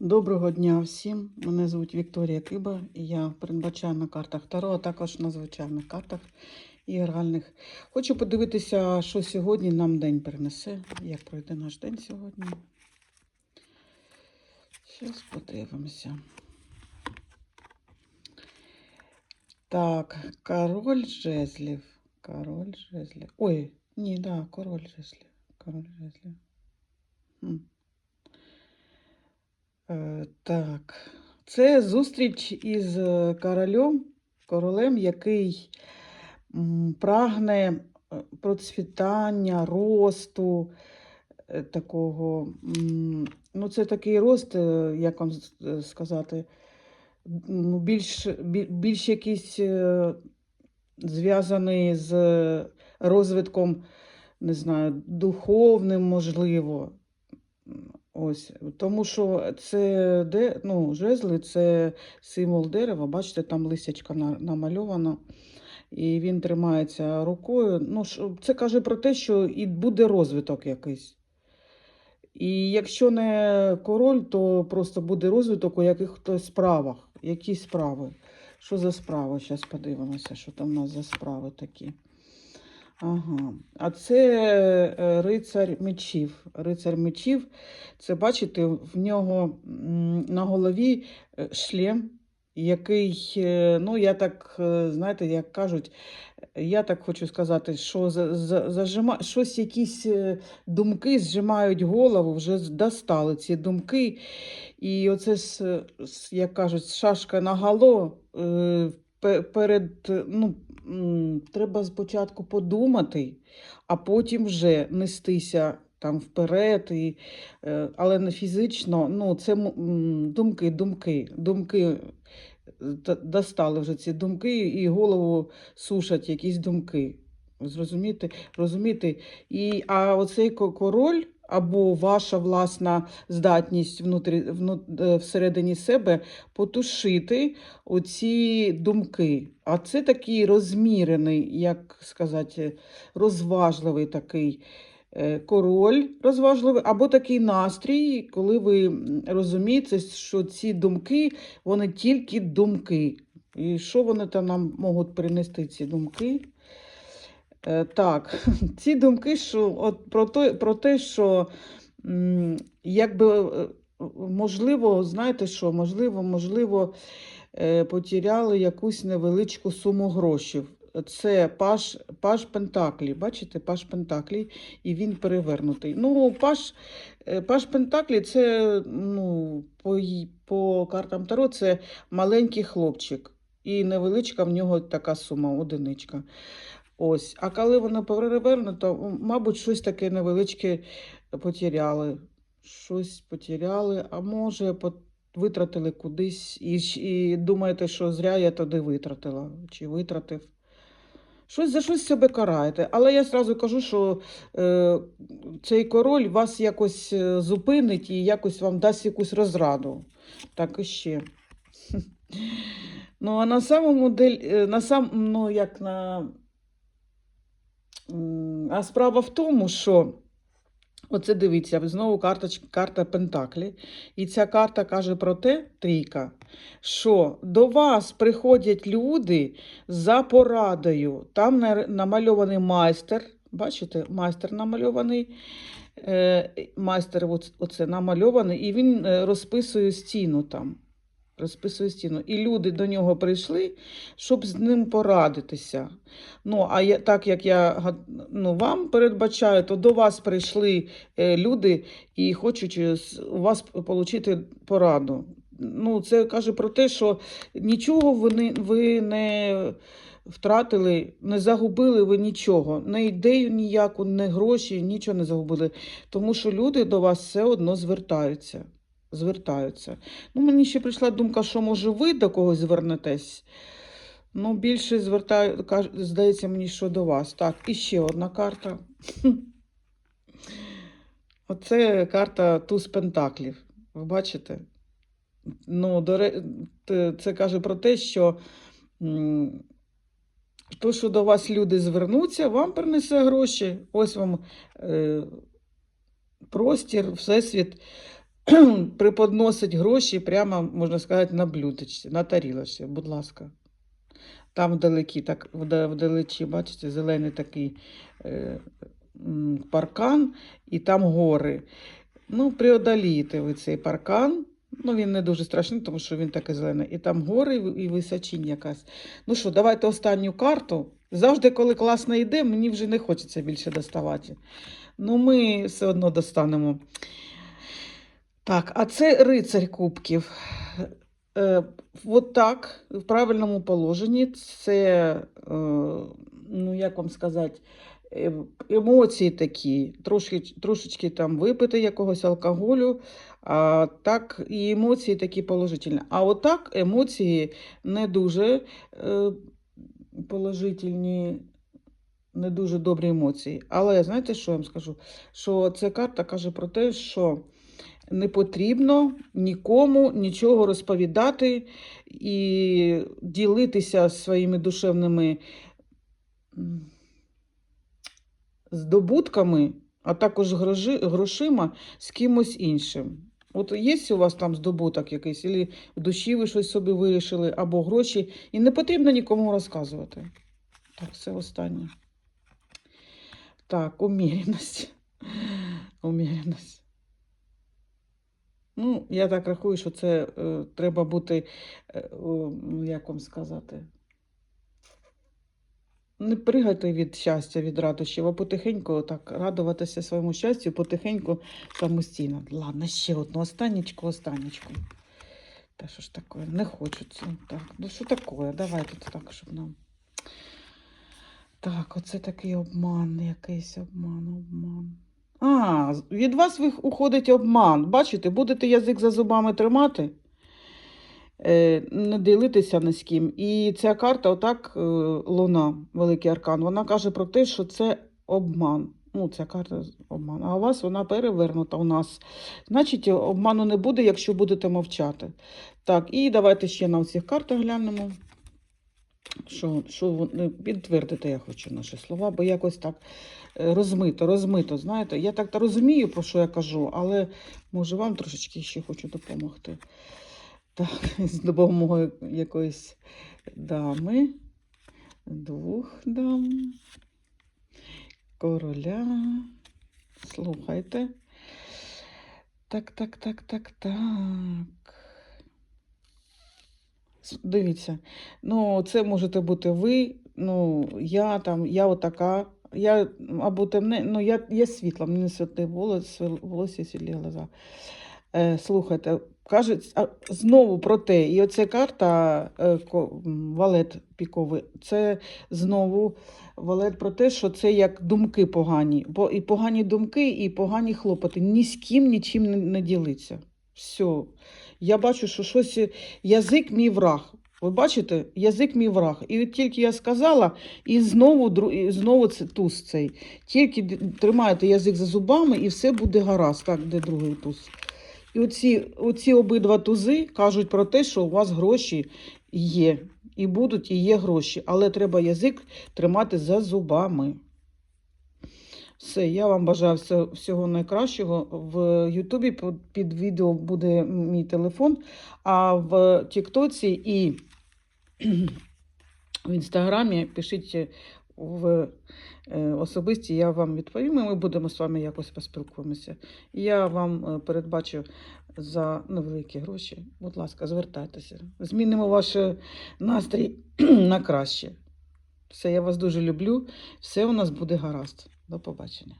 Доброго дня всім. Мене звуть Вікторія Киба і я передбачаю на картах Таро, а також на звичайних картах і гральних. Хочу подивитися, що сьогодні нам день принесе, як пройде наш день сьогодні. Зараз подивимося. Так, король жезлів. Король жезлів. Ой, ні, да, король жезлів. Король жезлів. Е, Так, це зустріч із е, королем, королем, який прагне е, процвітання, росту такого. Ну, це такий рост, як вам сказати, ну, більш, більш якийсь зв'язаний з розвитком, не знаю, духовним, можливо. Ось, тому що це де, ну, жезли це символ дерева. Бачите, там лисячка на- намальована, і він тримається рукою. Ну, це каже про те, що і буде розвиток якийсь. І якщо не король, то просто буде розвиток у якихось справах. Які справи? Що за справи? Зараз подивимося, що там у нас за справи такі. Ага. А це е, рицар мечів. Рицар мечів, це бачите, в нього на голові е, шлем, який, е, ну, я так, знаєте, як кажуть, я так хочу сказати, що за, за, зажима, щось, якісь думки зжимають голову, вже достали ці думки. І оце, як кажуть, шашка на гало пе- перед, ну, треба спочатку подумати, а потім вже нестися там вперед, і, е, але не фізично. Ну, це думки, думки, думки. Достали вже ці думки і голову сушать якісь думки. Зрозумієте? Розумієте? І, а оцей король або ваша власна здатність внутрі, вну, е, всередині себе потушити оці думки. А це такий розмірений, як сказати, розважливий такий е, король розважливий, або такий настрій, коли ви розумієте, що ці думки, вони тільки думки. І що вони там нам можуть принести, ці думки? Е, так, ці думки, що от про, те, про те, що якби е, можливо, знаєте що, можливо, можливо, е, потеряли якусь невеличку суму грошей. Це паш, паш Пентаклі. Бачите, паш Пентаклі, і він перевернутий. Ну, паш, паш Пентаклі це ну, по, по картам Таро це маленький хлопчик. І невеличка в нього така сума, одиничка. Ось. А коли воно перевернуто, мабуть, щось таке невеличке потеряли. Щось потеряли, а може, витратили кудись і, і думаєте, що зря я туди витратила чи витратив. Щось за щось себе караєте. Але я зразу кажу, що е, цей король вас якось е, зупинить і якось вам дасть якусь розраду. Так і ще. Ну, а на самому дель, е, на сам, ну, як на. А справа в тому, що оце дивіться, знову карточ, карта Пентаклі. І ця карта каже про те, трійка, що до вас приходять люди за порадою. Там намальований майстер. Бачите, майстер намальований. Е, майстер оце намальований, і він е, розписує стіну там. Розписує стіну. І люди до нього прийшли, щоб з ним порадитися. Ну, а я, так як я ну, вам передбачаю, то до вас прийшли е, люди і хочуть е, у вас отримати пораду. Ну, це каже про те, що нічого ви не, ви не втратили, не загубили ви нічого, не ідею ніяку, не гроші, нічого не загубили. Тому що люди до вас все одно звертаються. Звертаються. Ну, мені ще прийшла думка, що може ви до когось звернетесь. Ну, більше звертаю, здається мені, що до вас. Так, і ще одна карта. Оце карта туз пентаклів. Ви бачите? Ну, це каже про те, що то, що до вас люди звернуться, вам принесе гроші. Ось вам е, простір, всесвіт преподносить гроші прямо, можна сказати, на блюдечці, на тарілочці, будь ласка. Там вдалекі, так, вдалечі, бачите, зелений такий е, паркан, і там гори. Ну, преодолієте ви цей паркан. Ну, він не дуже страшний, тому що він такий зелений. І там гори, і височінь якась. Ну що, давайте останню карту. Завжди, коли класно йде, мені вже не хочеться більше доставати. Ну, ми все одно достанемо. Так, а це рицарь кубків. Е, от так, в правильному положенні. Це, е, ну як вам сказати, е, емоції такі, трошки, трошечки там випити якогось алкоголю, а так і емоції такі положительні. А отак емоції не дуже е, положительні, не дуже добрі емоції. Але знаєте, що я вам скажу? Що ця карта каже про те, що не потрібно нікому нічого розповідати і ділитися своїми душевними здобутками, а також грошима з кимось іншим. От є у вас там здобуток якийсь, або в душі ви щось собі вирішили, або гроші, і не потрібно нікому розказувати. Так, це останнє. Так, уміряність. Уміряність. Ну, я так рахую, що це е, треба бути, е, о, ну, як вам сказати, не пригати від щастя, від радощів, а потихеньку так радуватися своєму щастю, потихеньку самостійно. Ладно, ще одну останнічку, останнічку. Та що ж таке? Не хочеться. Так, ну що таке? Давайте так, щоб нам. Так, оце такий обман, якийсь обман, обман. А, від вас уходить обман. Бачите, будете язик за зубами тримати, е, не ділитися ні з ким. І ця карта, отак, е, Луна, Великий Аркан, вона каже про те, що це обман. Ну, ця карта обман. А у вас вона перевернута у нас. Значить, обману не буде, якщо будете мовчати. Так, і давайте ще на цих картах глянемо. Що, що вони підтвердити я хочу наші слова, бо якось так е, розмито, розмито. Знаєте, я так та розумію, про що я кажу, але може вам трошечки ще хочу допомогти. Так, з допомогою якоїсь дами, двох дам, короля. Слухайте. Так, так, так, так, так. Дивіться, ну, це можете бути ви, ну, я там, я отака, я або темне, ну, я, я світла, мені волос, волосся світлі глаза. Е, слухайте, кажуть, а, знову про те, і оця карта е, валет піковий, це знову валет про те, що це як думки погані. Бо і погані думки, і погані хлопоти. Ні з ким нічим не, не ділиться. Все. Я бачу, що щось е, язик мій враг. Ви бачите, язик мій враг. І от тільки я сказала, і знову, і знову це туз цей. Тільки тримаєте язик за зубами, і все буде гаразд. Так, де другий туз. І оці, оці обидва тузи кажуть про те, що у вас гроші є. І будуть, і є гроші. Але треба язик тримати за зубами. Все, я вам бажаю всього найкращого. В Ютубі під відео буде мій телефон, а в Тіктоці і в Інстаграмі пишіть в е, особисті, я вам відповім, і ми будемо з вами якось поспілкуємося. Я вам е, передбачу за невеликі гроші. Будь ласка, звертайтеся. Змінимо ваш е, настрій на краще. Все, я вас дуже люблю. Все у нас буде гаразд. До побачення.